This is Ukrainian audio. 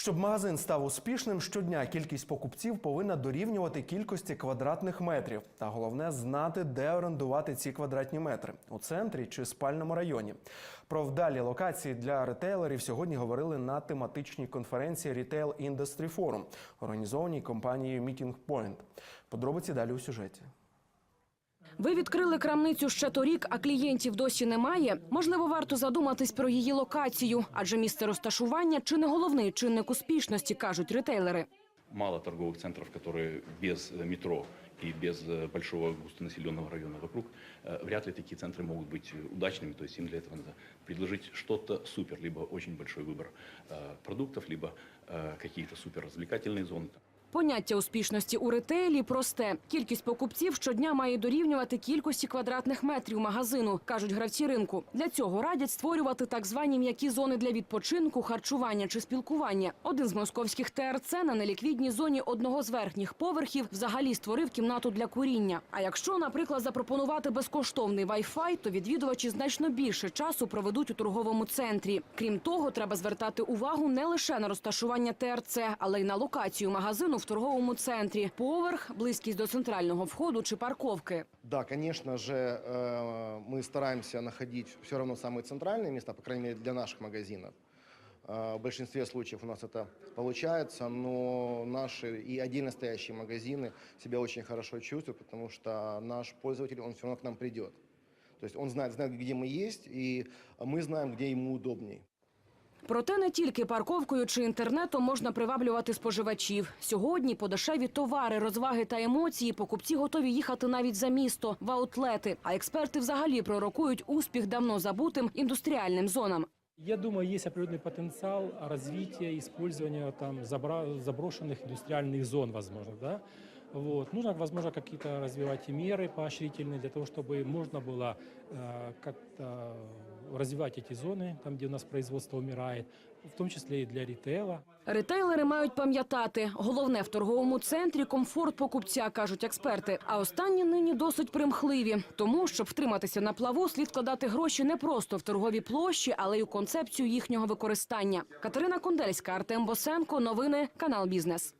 Щоб магазин став успішним, щодня кількість покупців повинна дорівнювати кількості квадратних метрів. Та головне знати, де орендувати ці квадратні метри у центрі чи спальному районі. Про вдалі локації для ретейлерів сьогодні говорили на тематичній конференції Retail Industry Forum, організованій компанією Meeting Point. Подробиці далі у сюжеті. Ви відкрили крамницю ще торік, а клієнтів досі немає. Можливо, варто задуматись про її локацію, адже місце розташування чи не головний чинник успішності, кажуть ретейлери. мало торговых центров, которые без э, метро и без э, большого густонаселенного района вокруг, э, вряд ли такие центры могут быть э, удачными. То есть им для этого надо предложить что-то супер, либо очень большой выбор э, продуктов, либо э, какие-то супер развлекательные зоны. Поняття успішності у ретейлі просте. Кількість покупців щодня має дорівнювати кількості квадратних метрів магазину, кажуть гравці ринку. Для цього радять створювати так звані м'які зони для відпочинку, харчування чи спілкування. Один з московських ТРЦ на неліквідній зоні одного з верхніх поверхів взагалі створив кімнату для куріння. А якщо, наприклад, запропонувати безкоштовний Wi-Fi, то відвідувачі значно більше часу проведуть у торговому центрі. Крім того, треба звертати увагу не лише на розташування ТРЦ, але й на локацію магазину в торговому центрі, поверх, близькість до центрального входу чи парковки. Да, конечно же, э, мы стараемся находить все равно самые центральные места, по крайней мере, для наших магазинов. Э, В большинстве случаев у нас это получается, но наши и отдельно стоящие магазины себя очень хорошо чувствуют, потому что наш пользователь, он все равно к нам придет. То есть он знает, знает, где мы есть, и мы знаем, где ему удобней. Проте не тільки парковкою чи інтернетом можна приваблювати споживачів. Сьогодні подешеві товари, розваги та емоції покупці готові їхати навіть за місто, в аутлети. А експерти взагалі пророкують успіх давно забутим індустріальним зонам. Я думаю, есть определенный потенциал развития, использования там забра- заброшенных индустриальных зон, возможно, да. Вот. Нужно, возможно, какие-то развивать и меры поощрительные для того, чтобы можно было э, как-то развивать эти зоны, там, где у нас производство умирает, в том числе и для ритейла. Ретейлери мають пам'ятати, головне в торговому центрі комфорт покупця, кажуть експерти. А останні нині досить примхливі. Тому, щоб втриматися на плаву, слід вкладати гроші не просто в торгові площі, але й у концепцію їхнього використання. Катерина Кондельська, Артем Босенко. Новини канал Бізнес.